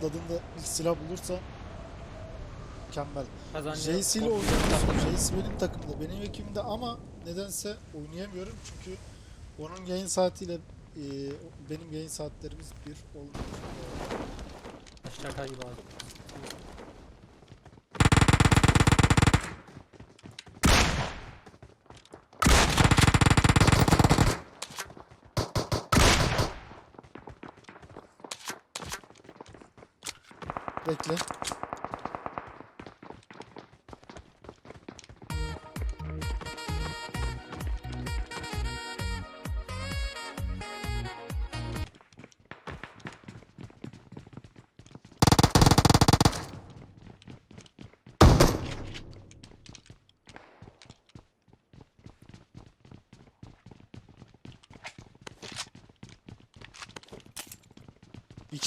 atladığında bir silah bulursa mükemmel. JC ile oynuyoruz. JC benim takımda, benim ekibimde ama nedense oynayamıyorum çünkü onun yayın saatiyle e, benim yayın saatlerimiz bir olmuyor. Şaka gibi abi. Bekle.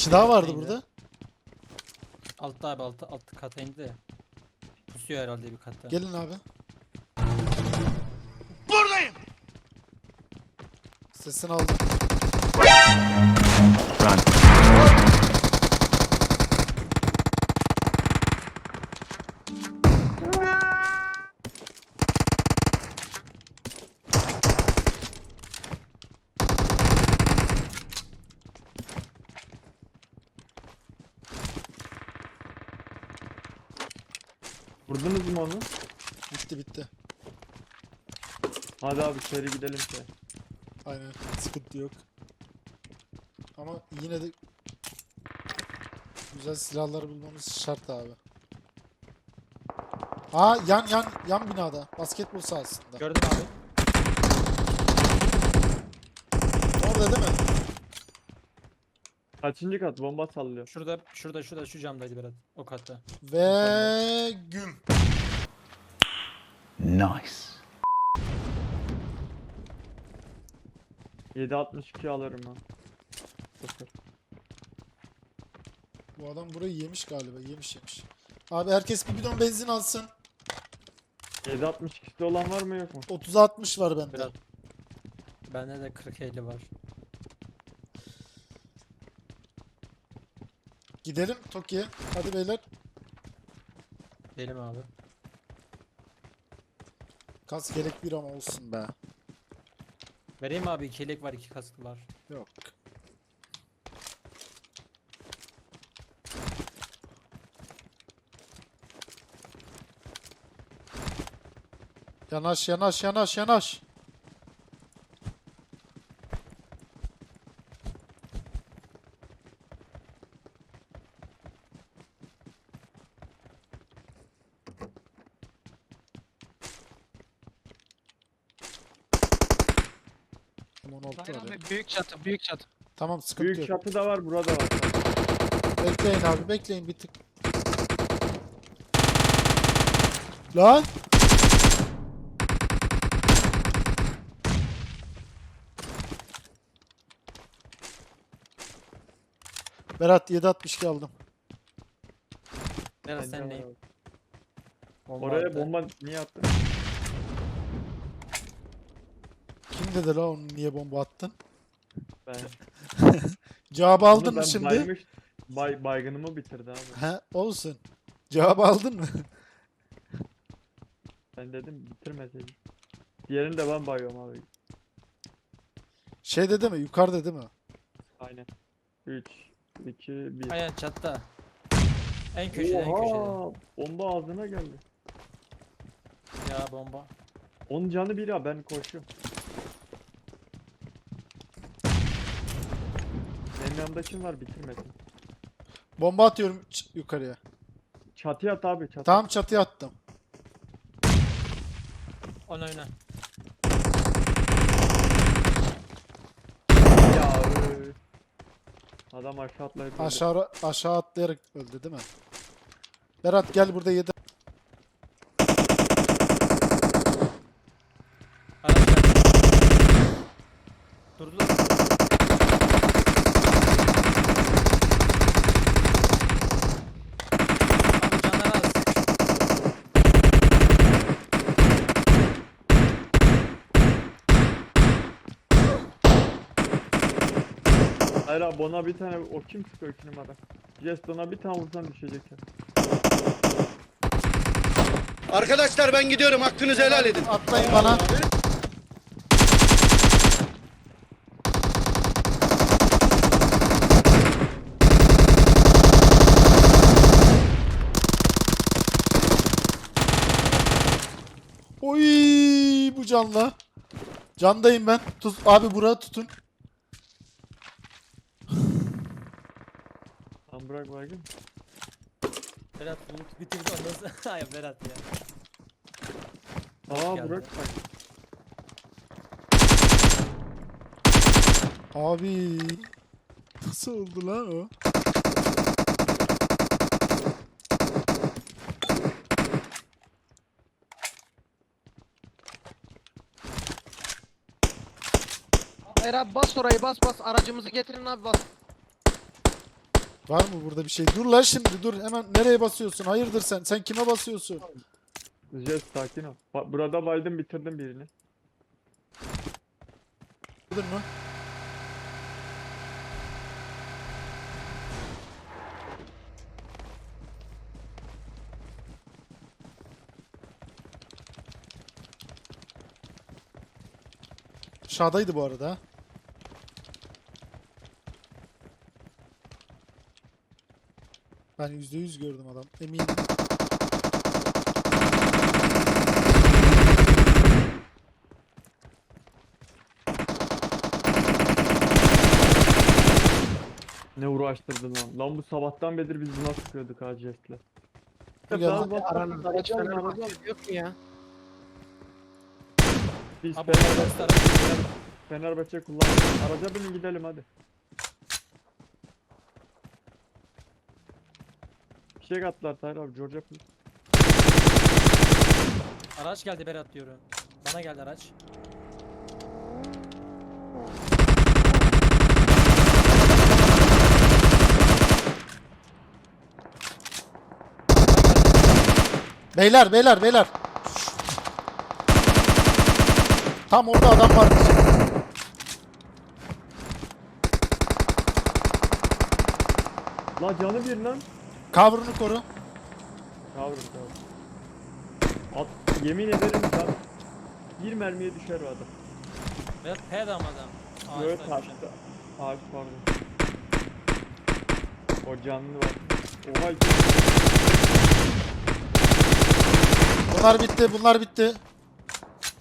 Kişi daha vardı burada. Altta abi altta alt kata indi. Pusuyor herhalde bir katta. Gelin abi. Buradayım. Sesini aldım. Vurdunuz mu onu? Bitti bitti. Hadi abi seri gidelim ki. Aynen. Sıkıntı yok. Ama yine de güzel silahlar bulmamız şart abi. Aa yan yan yan binada. Basketbol sahasında. Gördün abi? Orada değil mi? Kaçıncı kat bomba sallıyor. Şurada şurada şurada şu camdaydı Berat. O katta. Ve güm. Nice. 7.62 alırım ha. Sıfır. Bu adam burayı yemiş galiba. Yemiş yemiş. Abi herkes bir bidon benzin alsın. 7.62'de olan var mı yok mu? 30 60 var bende. Berat. Bende de 40 50 var. Gidelim Toki'ye. Hadi beyler. Benim abi. Kas gerek bir ama olsun be. Vereyim mi abi? İki yelek var, iki kaskı var. Yok. Yanaş yanaş yanaş yanaş. Tamam altı var ya. büyük çatı, büyük çatı. Tamam sıkıntı Büyük yok. çatı da var burada var. Bekleyin abi bekleyin bir tık. Lan! Berat 762 aldım. Berat Bence sen var abi. Bomba Oraya attı. bomba niye attın? Kim dedi la onu niye bomba attın? Ben. Cevabı Onu aldın mı ben şimdi? Baymış, bay, baygınımı bitirdi abi. He olsun. Cevabı aldın mı? Ben dedim bitirmeseydin. Diğerini de ben bayıyorum abi. Şeyde değil mi? Yukarıda değil mi? Aynen. 3, 2, 1. Aynen çatta. En köşede en köşede. Bomba ağzına geldi. Ya bomba. Onun canı biri ha ben koşuyorum. Benim yanımda kim var bitirmesin. Bomba atıyorum ç- yukarıya. Çatıya at abi çatı. Tamam çatıya attım. Oyna oyna. Ya. Adam aşağı atlayıp öldü. Aşağı aşağı atlayarak öldü değil mi? Berat gel burada yedi. Araç geldi. Durdular. Abi canları az. Ona bir tane o kim sıkıyor iki numara? Jeston'a bir tane vursan düşecek ya. Arkadaşlar ben gidiyorum hakkınızı helal edin. Atlayın bana. Oy bu canla. Candayım ben. Tut abi buraya tutun. Tamam bırak baygın. Berat bulut bitirdi ondan sonra. Ay Berat ya. Aa geldi. bırak bak. Abi nasıl oldu lan o? Hayır abi bas orayı bas bas aracımızı getirin abi bas. Var mı burada bir şey? Dur lan şimdi dur. Hemen nereye basıyorsun? Hayırdır sen? Sen kime basıyorsun? Jest sakin ol. Bak burada baydım bitirdim birini. Dur mu? Aşağıdaydı bu arada. Ben yüzde yüz gördüm adam. Eminim. Ne uğraştırdın lan. Lan bu sabahtan beri biz buna sıkıyorduk ha Jest'le. Yok mu ya? Biz Abi Fenerbahçe, arkadaşlar. Fenerbahçe kullandık. Araca binin gidelim hadi. Fişek attılar Tahir abi Georgia Polis. Araç geldi Berat diyorum. Bana geldi araç. Beyler beyler beyler. Tam orada adam var. La canı bir lan. Cover'ını koru. Kavrum kavrum. At, yemin ederim can. Bir mermiye düşer o adam. Berat P adam adam. Böyle Ağaçtaymış. taşta. Ağaç pardon. O canlı var. Oha Bunlar bitti bunlar bitti.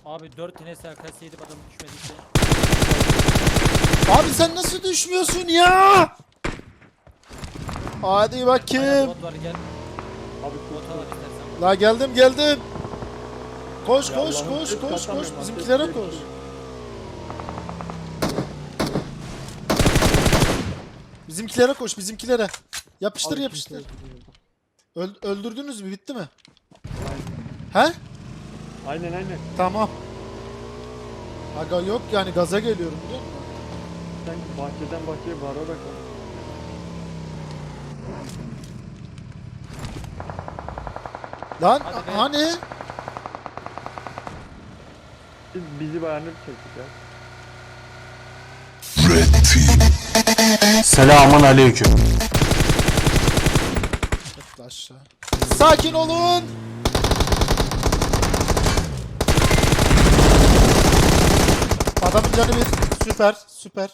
Abi 4 tane SKS yedip adam düşmediyse. Abi sen nasıl düşmüyorsun ya? Hadi bakayım. bot var gel. abi Bot al istersen. La geldim geldim. Koş Ya koş koş koş koş bizimkilere koş. Bizimkilere koş bizimkilere. Yapıştır Abi yapıştır. Öl- öldürdünüz mü bitti mi? Aynen. He? Aynen aynen. Tamam. Aga yok yani gaza geliyorum? Sen bahçeden bahçeye bağırarak bak. Lan Hadi be. hani? Biz bizi beğenip çektik ya. Selamun aleyküm. Atla aşağı. Sakin olun. Adamın canı bir. Süper süper.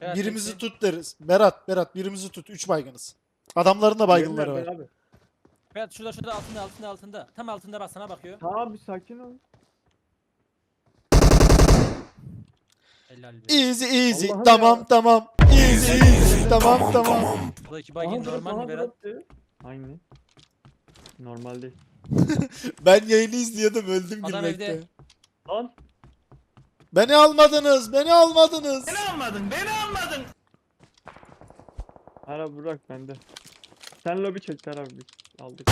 Berat, Birimizi tut deriz. Berat Berat birimizi tut. Üç baygınız. Adamların da baygınları var. Abi. Berat şurada şurada altında altında altında. Tam altında bak sana bakıyor. Tamam bir sakin ol. Helal be. Easy easy. Allah'ım tamam ya. tamam. Easy easy. tamam tamam. Buradaki Aha, bagin bırak, normal aha, mi Berat? Aynı. Normal değil. Ben yayını izliyordum öldüm Adam gülmekten. evde. Lan Beni almadınız. Beni almadınız. Ara bırak bende. Sen lobi çek Tahir abi biz aldık.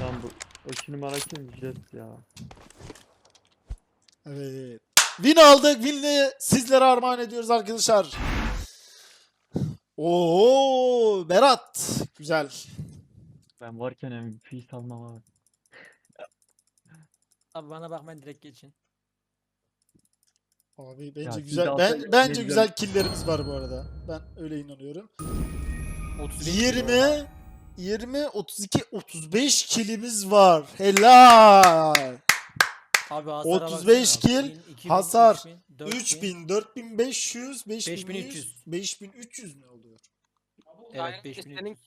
Lan bu o iki numara kim? Jest ya. Evet. Win aldık. Win'le sizlere armağan ediyoruz arkadaşlar. Oo Berat. Güzel. Ben varken MVP salmam abi. Abi bana bakmayın direkt geçin. Abi bence Ya siz güzel. de Ben bence ne güzel killlerimiz var bu arada. Ben öyle inanıyorum. 35 20 20 32 35 killimiz var. Helal. Abi hasara 35 baksana. kill, 1000, 2000, hasar 3000, 4000. 3000 4500 5100 5300. 5300 ne oluyor? Evet Aynen, 5300. Senin